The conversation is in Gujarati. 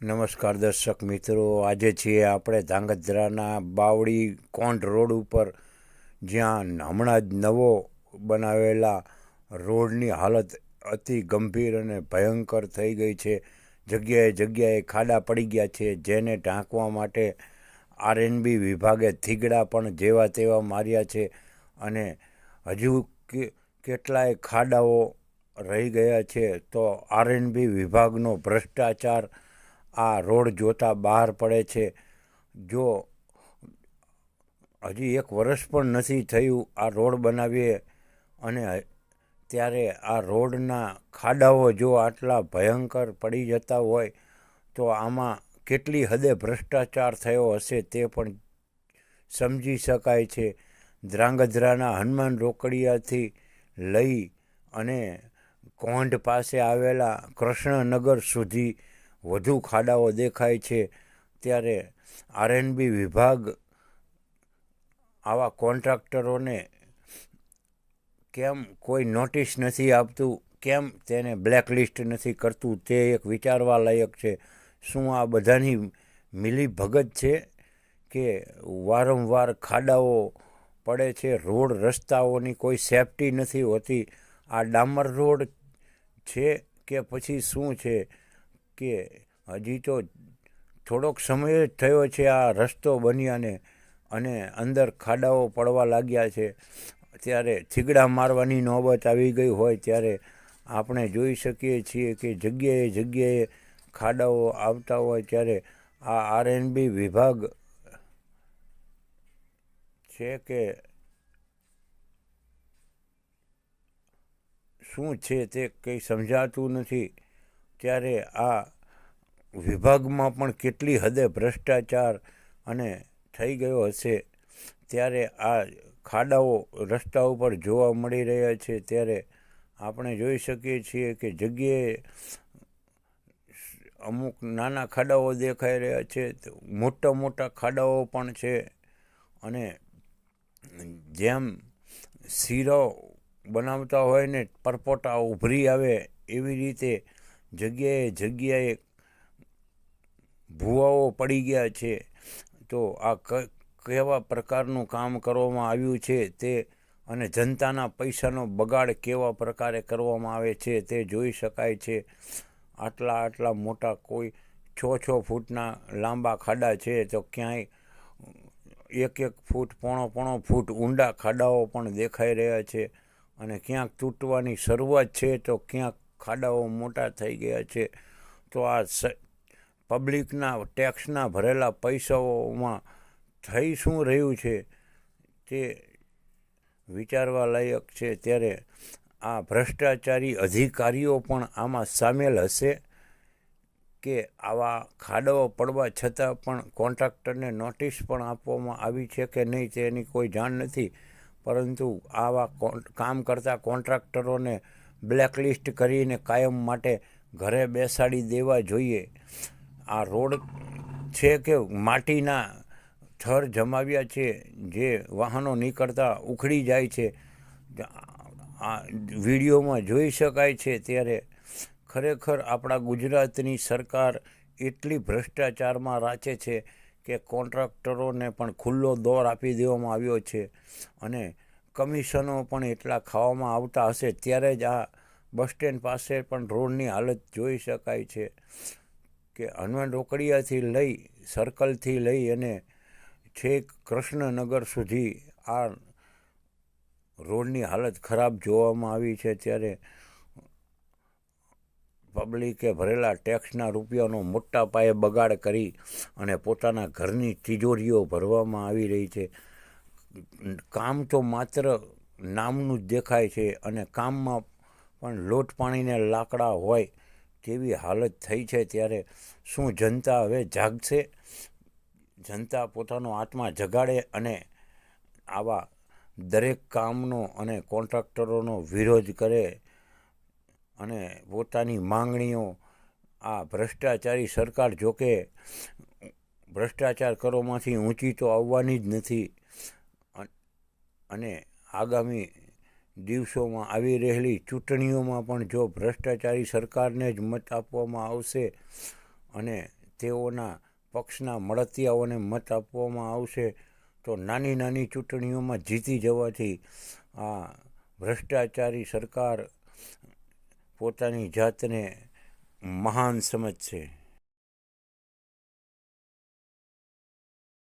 નમસ્કાર દર્શક મિત્રો, આજે છીએ આપણે ધાંગધ્રાના બાવડી કોંઢ રોડ ઉપર, જ્યાં હમણાં જ નવો બનાવેલા રોડની હાલત અતિ ગંભીર અને ભયંકર થઈ ગઈ છે. જગ્યાએ જગ્યાએ ખાડા પડી ગયા છે, જેને ઢાંકવા માટે આરએનબી વિભાગે થીગડા પણ જેવા તેવા માર્યા છે અને હજુ કેટલાય ખાડાઓ રહી ગયા છે. તો આરએનબી વિભાગનો ભ્રષ્ટાચાર આ રોડ જોતા બહાર પડે છે. જો હજી એક વર્ષ પણ નથી થયું આ રોડ બનાવીએ અને ત્યારે આ રોડના ખાડાઓ જો આટલા ભયંકર પડી જતા હોય તો આમાં કેટલી હદે ભ્રષ્ટાચાર થયો હશે તે પણ સમજી શકાય છે. ધ્રાંગધ્રાના હનુમાન રોકડિયાથી લઈ અને કોંઢ પાસે આવેલા કૃષ્ણનગર સુધી વધુ ખાડાઓ દેખાય છે, ત્યારે આરએનબી વિભાગ આવા કોન્ટ્રાક્ટરોને કેમ કોઈ નોટિસ નથી આપતું? કેમ તેને બ્લેકલિસ્ટ નથી કરતું? તે એક વિચારવા લાયક છે. શું આ બધાની મિલી ભગત છે કે વારંવાર ખાડાઓ પડે છે? રોડ રસ્તાઓની કોઈ સેફટી નથી હોતી. આ ડામર રોડ છે કે પછી શું છે? કે હજી તો થોડોક સમય જ થયો છે આ રસ્તો બન્યાને અને અંદર ખાડાઓ પડવા લાગ્યા છે. ત્યારે થીગડા મારવાની નોબત આવી ગઈ હોય ત્યારે આપણે જોઈ શકીએ છીએ કે જગ્યાએ જગ્યાએ ખાડાઓ આવતા હોય ત્યારે આ આરએનબી વિભાગ છે કે શું છે તે કંઈ સમજાતું નથી. ત્યારે આ વિભાગમાં પણ કેટલી હદે ભ્રષ્ટાચાર અને થઈ ગયો હશે, ત્યારે આ ખાડાઓ રસ્તા ઉપર જોવા મળી રહ્યા છે, ત્યારે આપણે જોઈ શકીએ છીએ કે જગ્યાએ અમુક નાના ખાડાઓ દેખાઈ રહ્યા છે મોટા મોટા ખાડાઓ પણ છે અને જેમ શીરો બનાવતા હોય ને પરપોટા ઉભરી આવે એવી રીતે જગ્યાએ જગ્યાએ ભૂવાઓ પડી ગયા છે. તો આ કેવા પ્રકારનું કામ કરવામાં આવ્યું છે તે અને જનતાના પૈસાનો બગાડ કેવા પ્રકારે કરવામાં આવે છે તે જોઈ શકાય છે. આટલા આટલા મોટા કોઈ છ છ ફૂટના લાંબા ખાડા છે તો ક્યાંય એક એક ફૂટ, પોણો પોણો ફૂટ ઊંડા ખાડાઓ પણ દેખાઈ રહ્યા છે. અને ક્યાંક તૂટવાની શરૂઆત છે તો ક્યાંક ખાડાઓ મોટા થઈ ગયા છે, તો આ પબ્લિકના, ટેક્સના ભરેલા પૈસાઓમાં થઈ શું રહ્યું છે તે વિચારવા લાયક છે. ત્યારે આ ભ્રષ્ટાચારી અધિકારીઓ પણ આમાં સામેલ હશે કે આવા ખાડાઓ પડવા છતાં પણ કોન્ટ્રાક્ટરને નોટિસ પણ આપવામાં આવી છે કે નહીં તેની કોઈ જાણ નથી. પરંતુ આવા કામ કરતા કોન્ટ્રાક્ટરોને બ્લેકલિસ્ટ કરીને કાયમ માટે ઘરે બેસાડી દેવા જોઈએ. આ રોડ છે કે માટીના થર જમાવ્યા છે, જે વાહનો નીકળતા ઉખડી જાય છે. આ વિડીયોમાં જોઈ શકાય છે ત્યારે ખરેખર આપણા ગુજરાતની સરકાર એટલી ભ્રષ્ટાચારમાં રાચે છે કે કોન્ટ્રાક્ટરોને પણ ખુલ્લો દોર આપી દેવામાં આવ્યો છે. અને કમિશનો પણ એટલા ખાવામાં આવતા હશે, ત્યારે જ આ બસ સ્ટેન્ડ પાસે પણ રોડની હાલત જોઈ શકાય છે કે હનુમાન રોકડિયાથી લઈ, સર્કલથી લઈ અને છેક કૃષ્ણનગર સુધી આ રોડની હાલત ખરાબ જોવામાં આવી છે. ત્યારે પબ્લિકે ભરેલા ટેક્સના રૂપિયાનો મોટા પાયે બગાડ કરી અને પોતાના ઘરની તિજોરીઓ ભરવામાં આવી રહી છે. કામ તો માત્ર નામનું જ દેખાય છે અને કામમાં પણ લોટ પાણીને લાકડા હોય તેવી હાલત થઈ છે ત્યારે શું જનતા હવે જાગશે? જનતા પોતાનો આત્મા જગાડે અને આવા દરેક કામનો અને કોન્ટ્રાક્ટરોનો વિરોધ કરે અને પોતાની માંગણીઓ, આ ભ્રષ્ટાચારી સરકાર જોકે ભ્રષ્ટાચાર કરોમાંથી ઊંચી તો આવવાની જ નથી. અને આગામી દિવસોમાં આવી રહેલી ચૂંટણીઓમાં પણ જો ભ્રષ્ટાચારી સરકારને જ મત આપવામાં આવશે અને તેઓના પક્ષના મળતિયાઓને મત આપવામાં આવશે, તો નાની નાની ચૂંટણીઓમાં જીતી જવાથી આ ભ્રષ્ટાચારી સરકાર પોતાની જાતને મહાન સમજશે.